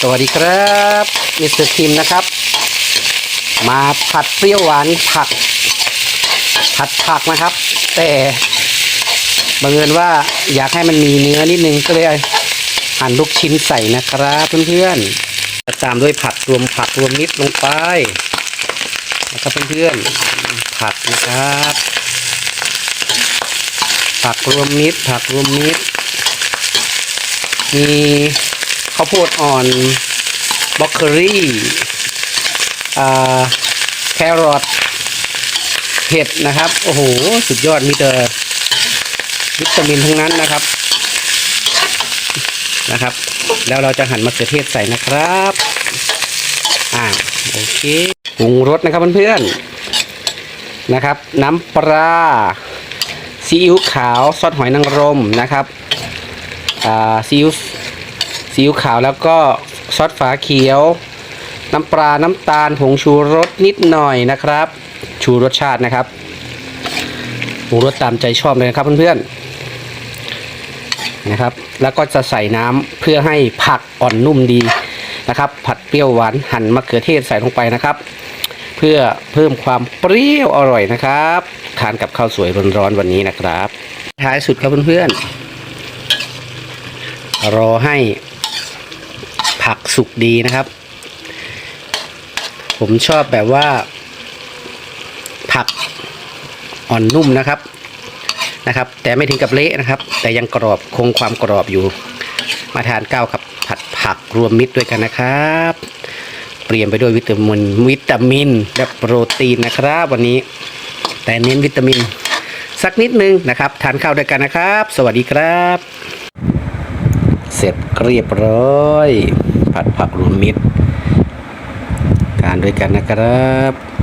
สวัสดีครับมิสเตอร์ทีมนะครับ มาผัดเปรี้ยวหวานผัก ผัดผักนะครับ แต่บังเอิญว่าอยากให้มันมีเนื้อนิดนึงก็เลยหั่นลูกชิ้นใส่นะครับเพื่อนๆจะตามด้วยผัดรวมผักรวมมิตรลงไปนะครับเพื่อนๆผัดนะครับ ผักรวมมิตรผักรวมมิตรมีาวโพดอ่อนบล็อกเกอรี่แครอทเห็ดนะครับ โอ้โห สุดยอดมีแต่วิตามินทั้งนั้นนะครับนะครับ แล้วเราจะหั่นมะเขือเทศใส่นะครับอ่าโอเคปรุงรสนะครับเพื่อนๆนะครับ น้ำปลาซีอิ๊วขาวซอสหอยนางรมนะครับอ่าซีอิ๊ว ซีอิ๊วขาวแล้วก็ซอสฝาเขียว น้ำปลาน้ำตาลผงชูรสนิดหน่อยนะครับ ชูรสชาตินะครับปรุงรสตามใจชอบเลยนะครับเพื่อนๆนะครับ แล้วก็จะใส่น้ำเพื่อให้ผักอ่อนนุ่มดีนะครับ ผัดเปรี้ยวหวานหั่นมะเขือเทศใส่ลงไปนะครับ เพื่อเพิ่มความเปรี้ยวอร่อยนะครับทานกับข้าวสวยร้อนๆวันนี้นะครับ ท้ายสุดครับเพื่อนๆรอให้ สุกดีนะครับ ผมชอบแบบว่า ผักอ่อนนุ่มนะครับนะครับ แต่ไม่ถึงกับเละนะครับ แต่ยังกรอบคงความกรอบอยู่ มาทานก้าวกับผัดผักรวมมิตรด้วยกันนะครับ เปลี่ยนไปด้วยวิตามินวิตามิน และโปรตีนนะครับ วันนี้ แต่เน้นวิตามิน สักนิดนึงนะครับ ทานข้าวด้วยกันนะครับ สวัสดีครับ เสร็จเรียบร้อย ผัดผักรวมมิตรการด้วยกันนะครับ